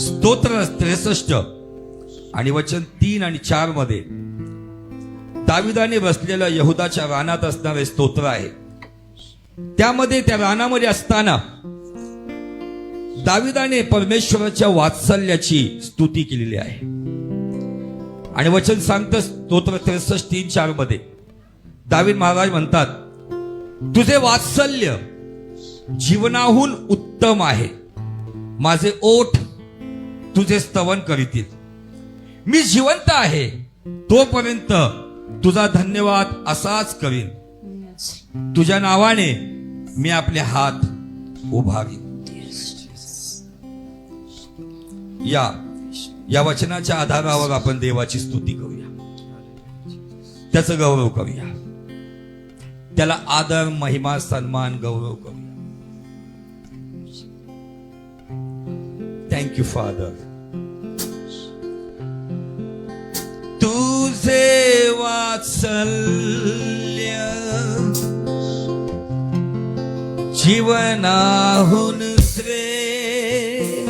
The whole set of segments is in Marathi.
स्तोत्र त्रेसष्ट आणि वचन तीन आणि चारमध्ये दाविदाने बसलेल्या यहुदाच्या रानात असणारे स्तोत्र आहे. त्यामध्ये त्या रानामध्ये असताना दाविदाने परमेश्वराच्या वात्सल्याची स्तुती केलेली आहे. आणि वचन सांगतं स्तोत्र त्रेसष्ट तीन चारमध्ये दावीद महाराज म्हणतात तुझे वात्सल्य जीवनाहून उत्तम आहे. माझे ओठ तुझे स्तवन करीतील. मी जिवंत आहे तोपर्यंत तुझा धन्यवाद असाच करीन. तुझ्या नावाने मी आपले हात उभारीन. या या वचनाच्या आधारावर आपण देवाची स्तुती करूया. त्याचं गौरव करूया. त्याला आदर महिमा सन्मान गौरव करूया. थँक्यू फादर तुझे वात्सल्य जीवनाहून श्रेष्ठ।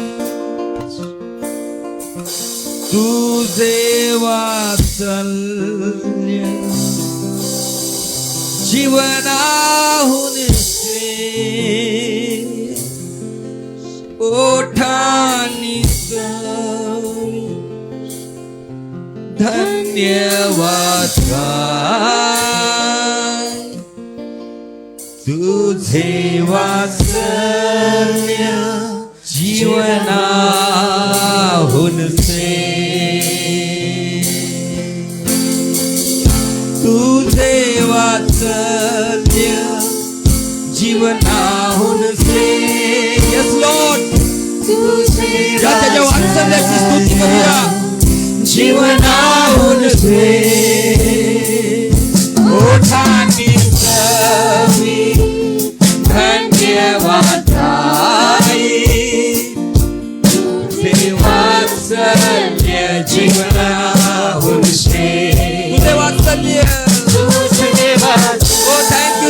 तुझे वात्सल्य जीवनाहून धन्यवाद. तुझे वात्सल्य जीवनाहून श्रेष्ठ. तुझे वात्सल्य जीवनाहून श्रेष्ठ. Yes, Lord. या त्याच्या वात्सल्याची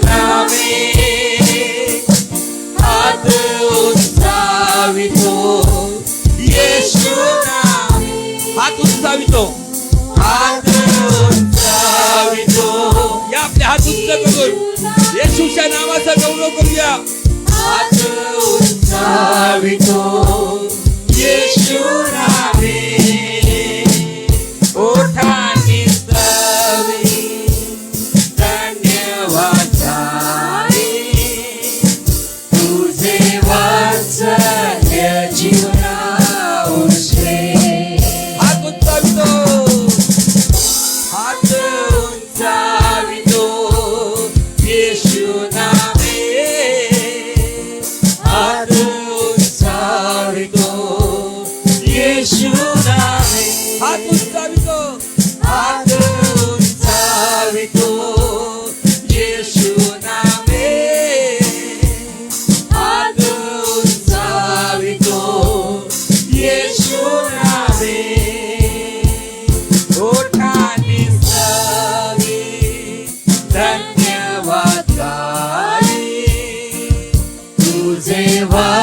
येशू नामे हात उंचावितो येशू नामे हात उंचावितो हात उंचावितो या आपले हात उंच करून येशूच्या नावाचा गौरव करूया हात Shoot. you तुझे